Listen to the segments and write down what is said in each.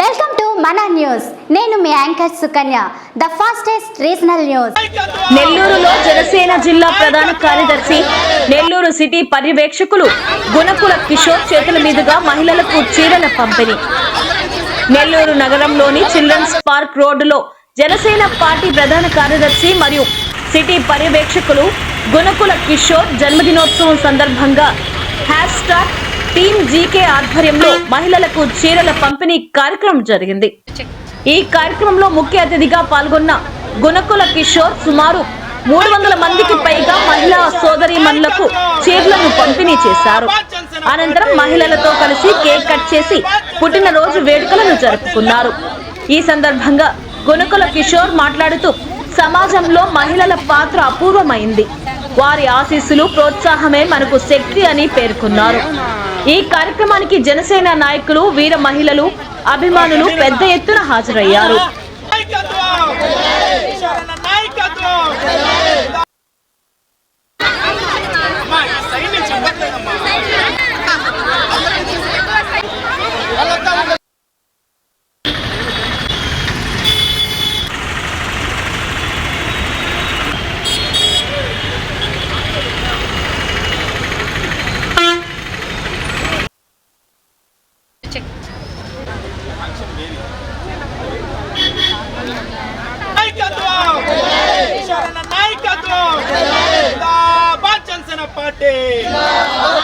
Welcome to మన news. నేను మీ anchor Sukanya the fastest regional news. నెల్లూరులో జనసేన జిల్లా ప్రధాన కార్యదర్శి నెల్లూరు సిటీ పర్యవేక్షకులు గుణకుల కిషోర్ చేతుల మీదుగా మహిళలకు చీరల పంపిణీ. నెల్లూరు నగరంలోని చిల్డ్రన్స్ పార్క్ రోడ్డులో జనసేన పార్టీ ప్రధాన కార్యదర్శి మరియు సిటీ పర్యవేక్షకులు గుణకుల కిషోర్ జన్మదినోత్సవం సందర్భంగా హ్యాష్ ట్యాగ్ టీమ్ జీకే ఆధ్వర్యంలో మహిళలకు చీరల పంపిణీ కార్యక్రమం జరిగింది. ఈ కార్యక్రమంలో ముఖ్య అతిథిగా పాల్గొన్న గుణకుల కిషోర్ సుమారు మూడు వందల మందికి పైగా మహిళా సోదరీమణులకు చీరలను పంపిణీ చేశారు. అనంతరం మహిళలతో కలిసి కేక్ కట్ చేసి పుట్టినరోజు వేడుకలను జరుపుకున్నారు. ఈ సందర్భంగా గుణకుల కిషోర్ మాట్లాడుతూ సమాజంలో మహిళల పాత్ర అపూర్వమైంది. వారి ఆశీస్సులు ప్రోత్సాహమే మనకు శక్తి అని పేర్కొన్నారు. ఈ కార్యక్రమానికి జనసేన నాయకులు వీర మహిళలు అభిమానులు పెద్ద ఎత్తున హాజరయ్యారు. నాయకత్వం! ఈశ్వరన్న నాయకత్వం! జిందాబాద్ జనసేన పార్టీ!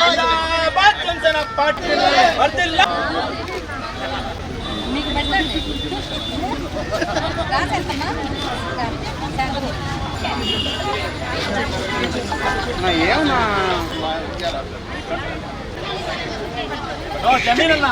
జిందాబాద్ జనసేన పార్టీ! వర్ధిల్లా ఓ ಜಮೀನಲ್ಲ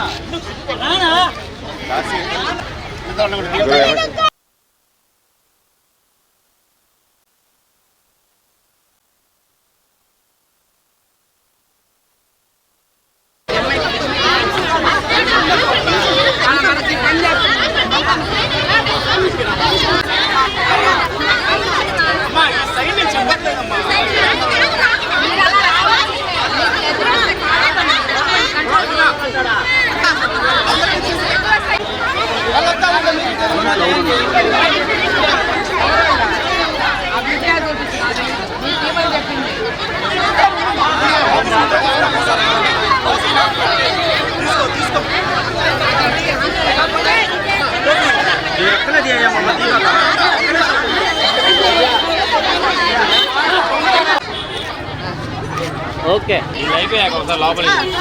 ఓకే ఇది అయిపోయాక ఒకసారి లోపలికి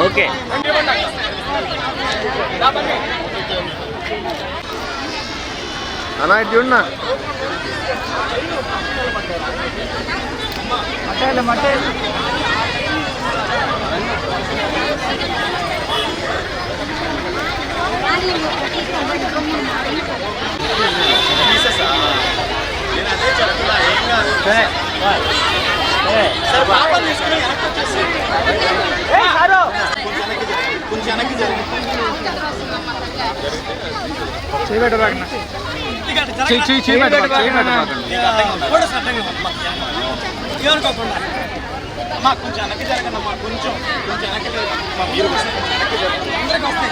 ఓకే అన్నా ఇటు చూడన్నా సరే పాపని తీసుకుని ఏమనుకోకుండా అమ్మా కొంచెం వెనక్కి జరగండి మాకు కొంచెం. కొంచెం వెనక్కి మా మీరు కొంచెం వెనక్కి జరగండి. అందరికీ వస్తాయి